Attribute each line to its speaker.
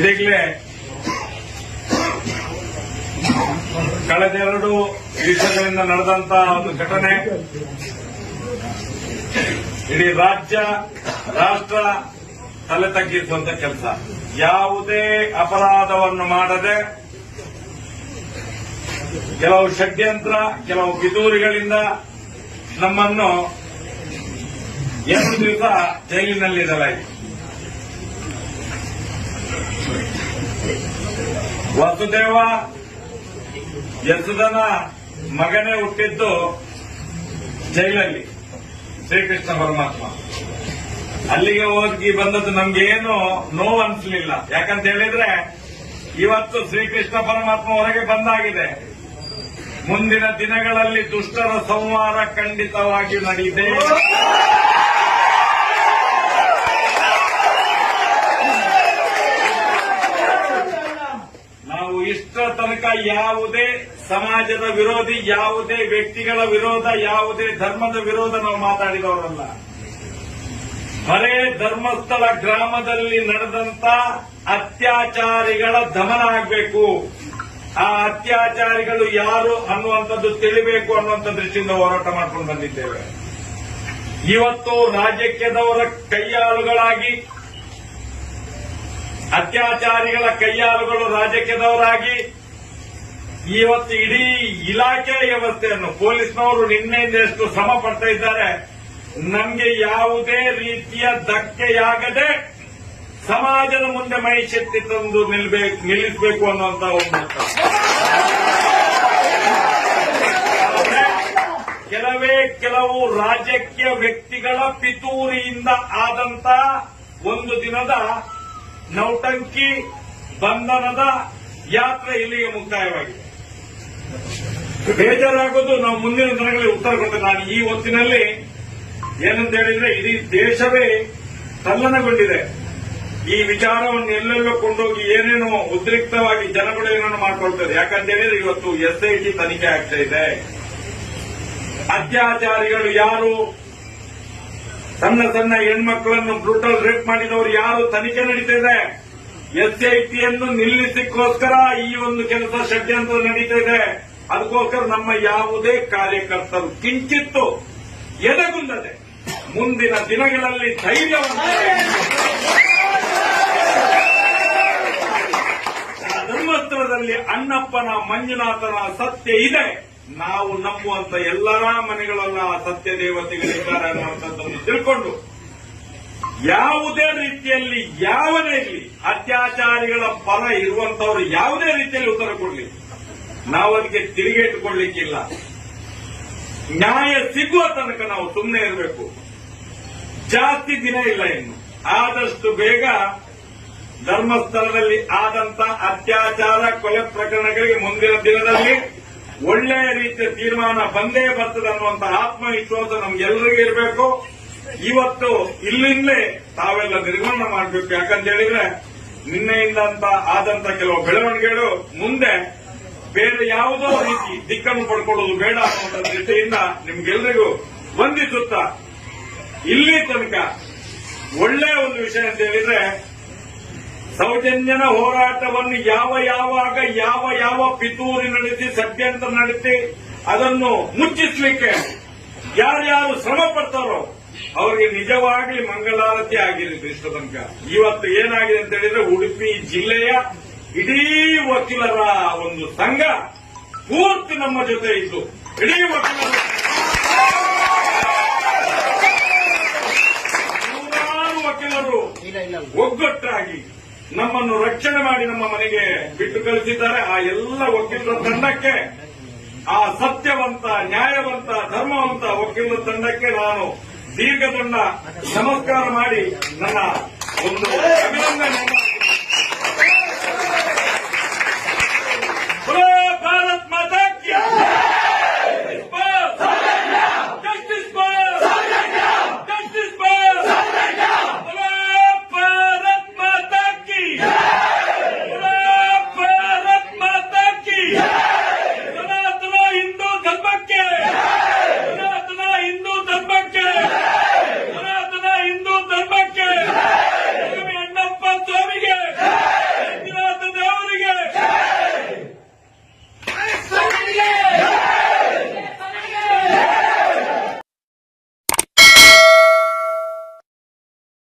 Speaker 1: ಇದೀಗಲೇ ಕಳೆದೆರಡು ದಿವಸಗಳಿಂದ ನಡೆದಂತ ಒಂದು ಘಟನೆ. ಇಡೀ ರಾಜ್ಯ, ರಾಷ್ಟ್ರ ತಲೆ ತಗ್ಗಿಸುವಂತ ಕೆಲಸ. ಯಾವುದೇ ಅಪರಾಧವನ್ನು ಮಾಡದೆ ಕೆಲವು ಷಡ್ಯಂತ್ರ, ಕೆಲವು ಪಿತೂರಿಗಳಿಂದ ನಮ್ಮನ್ನು ಎರಡು ದಿವಸ ಜೈಲಿನಲ್ಲಿಡಲಾಯಿತು. ವಸುದೇವ ಯಸುದನ ಮಗನೇ ಹುಟ್ಟಿದ್ದು ಜೈಲಲ್ಲಿ, ಶ್ರೀಕೃಷ್ಣ ಪರಮಾತ್ಮ. ಅಲ್ಲಿಗೆ ಹೋಗಿ ಬಂದದ್ದು ನಮ್ಗೇನು ನೋವು ಅನ್ಸಲಿಲ್ಲ ಯಾಕಂತ ಹೇಳಿದ್ರೆ, ಇವತ್ತು ಶ್ರೀಕೃಷ್ಣ ಪರಮಾತ್ಮ ಹೊರಗೆ ಬಂದಾಗಿದೆ. ಮುಂದಿನ ದಿನಗಳಲ್ಲಿ ದುಷ್ಟರ ಸಂಹಾರ ಖಂಡಿತವಾಗಿ ನಡೆಯಿದೆ ನಾವು ಇಷ್ಟ ತನಕ ಯಾವುದೇ ಸಮಾಜದ ವಿರೋಧಿ, ಯಾವುದೇ ವ್ಯಕ್ತಿಗಳ ವಿರೋಧ, ಯಾವುದೇ ಧರ್ಮದ ವಿರೋಧ ನಾವು ಮಾತಾಡಿದವರಲ್ಲ. ಬರೇ ಧರ್ಮಸ್ಥಳ ಗ್ರಾಮದಲ್ಲಿ ನಡೆದಂತ ಅತ್ಯಾಚಾರಿಗಳ ದಮನ ಆಗಬೇಕು. ಆ ಅತ್ಯಾಚಾರಿಗಳು ಯಾರು ಅನ್ನುವಂಥದ್ದು ತಿಳಿಬೇಕು ಅನ್ನುವಂಥ ದೃಷ್ಟಿಯಿಂದ ಹೋರಾಟ ಮಾಡ್ಕೊಂಡು ಬಂದಿದ್ದೇವೆ. ಇವತ್ತು ರಾಜಕೀಯದವರ ಕೈಯಾಳುಗಳಾಗಿ ಅತ್ಯಾಚಾರಿಗಳ ಕೈಯಾಲುಗಳು ರಾಜಕೀಯದವರಾಗಿ ಇವತ್ತು ಇಡೀ ಇಲಾಖೆ ವ್ಯವಸ್ಥೆಯನ್ನು ಪೊಲೀಸ್ನವರು ನಿನ್ನೆಯಿಂದ ಎಷ್ಟು ಶ್ರಮ ಪಡ್ತಾ ಇದ್ದಾರೆ, ನಮಗೆ ಯಾವುದೇ ರೀತಿಯ ಧಕ್ಕೆಯಾಗದೆ ಸಮಾಜದ ಮುಂದೆ ಮೈಶಕ್ತಿ ತಂದು ನಿಲ್ಬೇಕು ನಿಲ್ಲಿಸಬೇಕು ಅನ್ನುವಂತ ಒಂದು ಕೆಲವೇ ಕೆಲವು ರಾಜಕೀಯ ವ್ಯಕ್ತಿಗಳ ಪಿತೂರಿಯಿಂದ ಆದಂತ ಒಂದು ದಿನದ ನೌಟಂಕಿ ಬಂಧನದ ಯಾತ್ರೆ ಇಲ್ಲಿಗೆ ಮುಕ್ತಾಯವಾಗಿದೆ. ಬೇಜಾರಾಗೋದು ನಾವು ಮುಂದಿನ ದಿನಗಳಲ್ಲಿ ಉತ್ತರ ಕೊಡ್ತೇವೆ ನಾನು ಈ ಹೊತ್ತಿನಲ್ಲಿ ಏನಂತ ಹೇಳಿದ್ರೆ ಇಡೀ ದೇಶವೇ ತಲ್ಲಣಗೊಂಡಿದೆ. ಈ ವಿಚಾರವನ್ನು ಎಲ್ಲೆಲ್ಲೋ ಕೊಂಡೋಗಿ ಏನೇನೋ ಉದ್ರಿಕ್ತವಾಗಿ ಜನಬಳವೆಯನ್ನು ಮಾಡ್ಕೊಳ್ತದೆ. ಯಾಕಂತ ಹೇಳಿದ್ರೆ ಇವತ್ತು ಎಸ್ಐಟಿ ತನಿಖೆ ಆಗ್ತಾ ಇದೆ. ಅತ್ಯಾಚಾರಿಗಳು ಯಾರು ಸಣ್ಣ ಸಣ್ಣ ಹೆಣ್ಮಕ್ಕಳನ್ನು ಬ್ರೂಟಲ್ ರೇಪ್ ಮಾಡಿದವರು ಯಾರು ತನಿಖೆ ನಡೀತಾ ಇದೆ? ಎಸ್ಐಟಿಯನ್ನು ನಿಲ್ಲಿಸಕ್ಕೋಸ್ಕರ ಈ ಒಂದು ಕೆಲಸ ಷಡ್ಯಂತ್ರ ನಡೀತಾ ಇದೆ. ಅದಕ್ಕೋಸ್ಕರ ನಮ್ಮ ಯಾವುದೇ ಕಾರ್ಯಕರ್ತರು ಕಿಂಚಿತ್ತು ಎದೆಗುಂದದೆ. ಮುಂದಿನ ದಿನಗಳಲ್ಲಿ ಧೈರ್ಯವನ್ನು ಧರ್ಮಸ್ಥಳದಲ್ಲಿ ಅಣ್ಣಪ್ಪನ ಮಂಜುನಾಥನ ಸತ್ಯ ಇದೆ. ನಾವು ನಂಬುವಂತ ಎಲ್ಲರ ಮನೆಗಳಲ್ಲ ಸತ್ಯ ದೇವತೆಗಳಿದ್ದಾರೆ ಅನ್ನುವಂಥದ್ದನ್ನು ತಿಳ್ಕೊಂಡು ಯಾವುದೇ ರೀತಿಯಲ್ಲಿ ಯಾವನೇ ಇರಲಿ, ಅತ್ಯಾಚಾರಿಗಳ ಪರ ಇರುವಂತವರು ಯಾವುದೇ ರೀತಿಯಲ್ಲಿ ಉತ್ತರ ಕೊಡಲಿ. ನಾವು ಅದಕ್ಕೆ ತಿರುಗೇಟುಕೊಳ್ಳಿಕ್ಕಿಲ್ಲ ನ್ಯಾಯ ಸಿಗುವ ತನಕ ನಾವು ಸುಮ್ಮನೆ ಇರಬೇಕು. ಜಾಸ್ತಿ ದಿನ ಇಲ್ಲ ಇನ್ನು. ಆದಷ್ಟು ಬೇಗ ಧರ್ಮಸ್ಥಳದಲ್ಲಿ ಆದಂತ ಅತ್ಯಾಚಾರ, ಕೊಲೆ ಪ್ರಕರಣಗಳಿಗೆ ಮುಂದಿನ ದಿನದಲ್ಲಿ ಒಳ್ಳೆಯ ರೀತಿಯ ತೀರ್ಮಾನ ಬಂದೇ ಬರ್ತದೆ ಅನ್ನುವಂತಹ ಆತ್ಮವಿಶ್ವಾಸ ನಮ್ಗೆಲ್ಲರಿಗೂ ಇರಬೇಕು. ಇವತ್ತು ಇಲ್ಲಿಂದಲೇ ತಾವೆಲ್ಲ ನಿರ್ಮಾಣ ಮಾಡಬೇಕು. ಯಾಕಂತ ಹೇಳಿದ್ರೆ ನಿನ್ನೆಯಿಂದ ಆದಂತ ಕೆಲವು ಬೆಳವಣಿಗೆಗಳು ಮುಂದೆ ಬೇರೆ ಯಾವುದೋ ರೀತಿ ದಿಕ್ಕನ್ನು ಪಡ್ಕೊಳ್ಳೋದು ಬೇಡ ಅನ್ನುವಂಥ ದೃಷ್ಟಿಯಿಂದ ನಿಮ್ಗೆಲ್ರಿಗೂ ವಂದಿಸುತ್ತಾ, ಇಲ್ಲಿ ತನಕ ಒಳ್ಳೆಯ ಒಂದು ವಿಷಯ ಅಂತ ಹೇಳಿದ್ರೆ ಸೌಜನ್ಯನ ಹೋರಾಟವನ್ನು ಯಾವ ಯಾವಾಗ ಯಾವ ಯಾವ ಪಿತೂರಿ ನಡೆಸಿ ಷಡ್ಯಂತ್ರ ನಡೆಸಿ ಅದನ್ನು ಮುಚ್ಚಿಸಲಿಕ್ಕೆ ಯಾರ್ಯಾರು ಶ್ರಮ ಪಡ್ತಾರೋ ಅವರಿಗೆ ನಿಜವಾಗಿ ಮಂಗಳಾರತಿ ಆಗಿರಲಿ ಇಷ್ಟ ತನಕ ಇವತ್ತು ಏನಾಗಿದೆ ಅಂತ ಹೇಳಿದ್ರೆ ಉಡುಪಿ ಜಿಲ್ಲೆಯ ಇಡೀ ವಕೀಲರ ಒಂದು ಸಂಘ ಪೂರ್ತಿ ನಮ್ಮ ಜೊತೆ ಇದ್ದು. ಇಡೀ ವಕೀಲರ. ನೂರಾರು ವಕೀಲರು ಒಗ್ಗಟ್ಟಾಗಿ ನಮ್ಮನ್ನು ರಕ್ಷಣೆ ಮಾಡಿ ನಮ್ಮ ಮನೆಗೆ ಬಿಟ್ಟು ಕಳಿಸಿದ್ದಾರೆ. ಆ ಎಲ್ಲ ವಕೀಲರ ತಂಡಕ್ಕೆ, ಆ ಸತ್ಯವಂತ, ನ್ಯಾಯವಂತ, ಧರ್ಮವಂತ ವಕೀಲರ ತಂಡಕ್ಕೆ ನಾನು ದೀರ್ಘದಂಡ ನಮಸ್ಕಾರ ಮಾಡಿ ನನ್ನ ಒಂದು ಅಭಿನಂದನೆ